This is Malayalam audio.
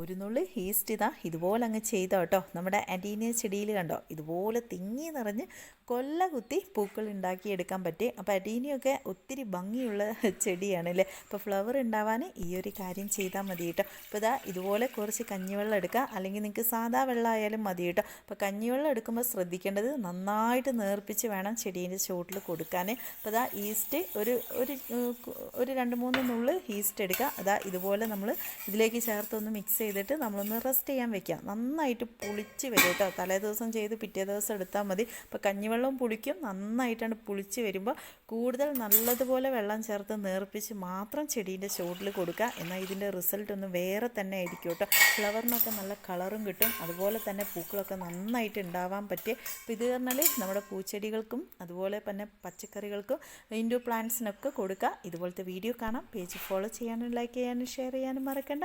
ഒരു നുള്ളി ഈസ്റ്റ് ഇതാ ഇതുപോലെ അങ്ങ് ചെയ്തോ കേട്ടോ. നമ്മുടെ അഡീനിയ ചെടിയിൽ കണ്ടോ? ഇതുപോലെ തിങ്ങി നിറഞ്ഞ് കൊല്ല കുത്തി പൂക്കൾ ഉണ്ടാക്കിയെടുക്കാൻ പറ്റി. അപ്പോൾ അഡീനിയൊക്കെ ഒത്തിരി ഭംഗിയുള്ള ചെടിയാണ് അല്ലേ? അപ്പോൾ ഫ്ലവർ ഉണ്ടാവാൻ ഈ ഒരു കാര്യം ചെയ്താൽ മതി കേട്ടോ. അപ്പോൾ ഇതാ ഇതുപോലെ കുറച്ച് കഞ്ഞിവെള്ളം എടുക്കുക അല്ലെങ്കിൽ നിങ്ങൾക്ക് സാധാ വെള്ളം ആയാലും മതി കേട്ടോ. അപ്പോൾ കഞ്ഞിവെള്ളം എടുക്കുമ്പോൾ ശ്രദ്ധിക്കേണ്ടത് നന്നായിട്ട് നേർപ്പിച്ച് വേണം ചെടീന്റെ ചുവട്ടിൽ കൊടുക്കാൻ. അപ്പോൾ ഇതാ ഈസ്റ്റ് ഒരു ഒരു ഒരു രണ്ട് മൂന്ന് നുള്ള് ഈസ്റ്റ് എടുക്കുക. അതാ ഇതുപോലെ നമ്മൾ ഇതിലേക്ക് ചേർത്തൊന്ന് മിക്സ് ചെയ്തിട്ട് നമ്മളൊന്ന് റെസ്റ്റ് ചെയ്യാൻ വെക്കാം നന്നായിട്ട് പുളിച്ച് വരും കേട്ടോ. തലേ ദിവസം ചെയ്ത് പിറ്റേ ദിവസം എടുത്താൽ മതി. അപ്പോൾ കഞ്ഞിവെള്ളം പുളിക്കും. നന്നായിട്ടാണ് പുളിച്ച് വരുമ്പോൾ കൂടുതൽ നല്ലതുപോലെ വെള്ളം ചേർത്ത് നേർപ്പിച്ച് മാത്രം ചെടീന്റെ ചുവട്ടിൽ കൊടുക്കുക. എന്നാൽ ഇതിന്റെ റിസൾട്ട് ഒന്ന് വേറെ തന്നെ ആയിരിക്കും കേട്ടോ. ഫ്ലവറിനൊക്കെ നല്ല കളറും കിട്ടും. അതുപോലെ തന്നെ പൂക്കളൊക്കെ നന്നായിട്ട് ഉണ്ടാവാൻ പറ്റിയ അപ്പോൾ ഇത് പറഞ്ഞാൽ നമ്മുടെ പൂച്ചെടികൾക്കും അതുപോലെ തന്നെ പച്ചക്കറികൾക്കും ഇൻഡോർ പ്ലാന്റ്സിനൊക്കെ കൊടുക്കുക. ഇതുപോലത്തെ വീഡിയോ കാണാം. പേജ് ഫോളോ ചെയ്യാനും ലൈക്ക് ചെയ്യാനും ഷെയർ ചെയ്യാനും മറക്കണ്ട.